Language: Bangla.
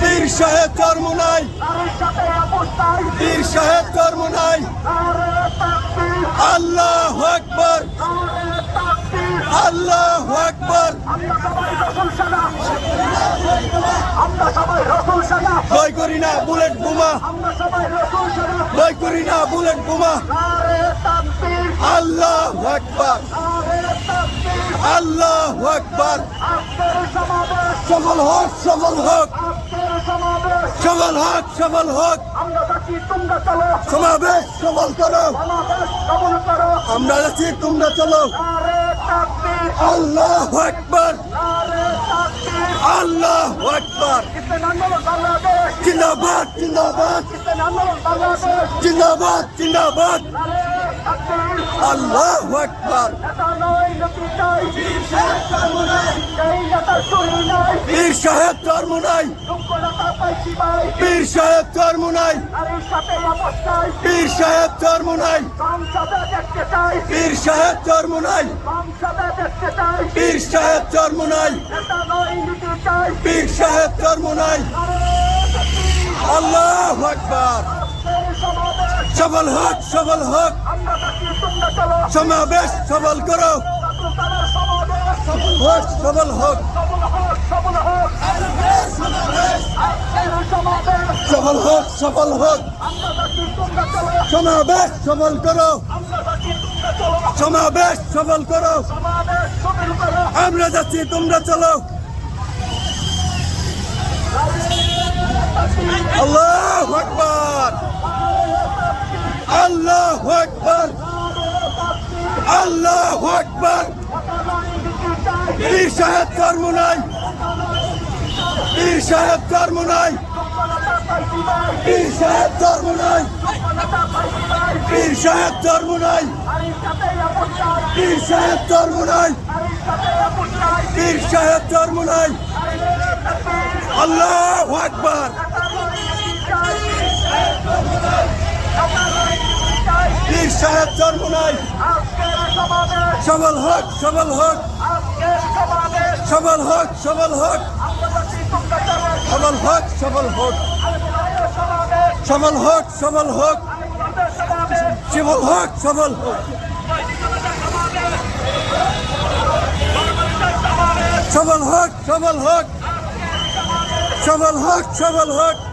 বীর সাহেব ধর্ম নাই। পীর সাহেব ধর্ম নাই। আল্লাহ আকবর। আল্লাহ আকবর। ভয় করি না, বুলেট বোমা। ভয় করি না, বুলেট বোমা। আল্লাহ আকবর। আল্লাহ একবার সফল হোক সফল হোক। সফল হোক সফল হোক। সমাবেশ সফল করো। আমরা যাচ্ছি তোমরা চলো। আল্লাহ একবার আল্লাহ আকবার। জিন্দাবাদ জিন্দাবাদ। জিন্দাবাদ জিন্দাবাদ। আল্লাহ আকবার। পীর সাহেব ধর্ম নাই। পীর সাহেব ধর্ম নাই। পীর সাহেব ধর্ম নাই। পীর সাহেব ধর্ম নাই। পীর সাহেব ধর্ম নাই। পীর সাহেব ধর্ম নাই। আল্লাহ আকবার। সবল হক সবল হক। সমাবেশ সবল করো। হোক, সবল হোক। সফল হোক সফল হোক। সমাবেশ সফল করো। সমাবেশ সফল করো। আমরা যাচ্ছি, তোমরা চলো। আল্লাহ আকবর। আল্লাহ আকবর। আল্লাহ আকবর। পীর সাহেব কর্ম নাই। পীর সাহেব কর্ম নাই। পীর সাহেব কর্ম নাই। পীর সাহেব কর্ম নাই। পীর সাহেব কর্ম নাই। পীর সাহেব কর্ম নাই। আল্লাহ আকবর। নাই। সবল হোক সবল হোক। সবল হোক সবল হোক। সবল হোক সবল হোক। সবল হোক সবল হোক। সবল হোক সবল হোক। সবল হোক সবল হোক। সবল হোক সবল হোক।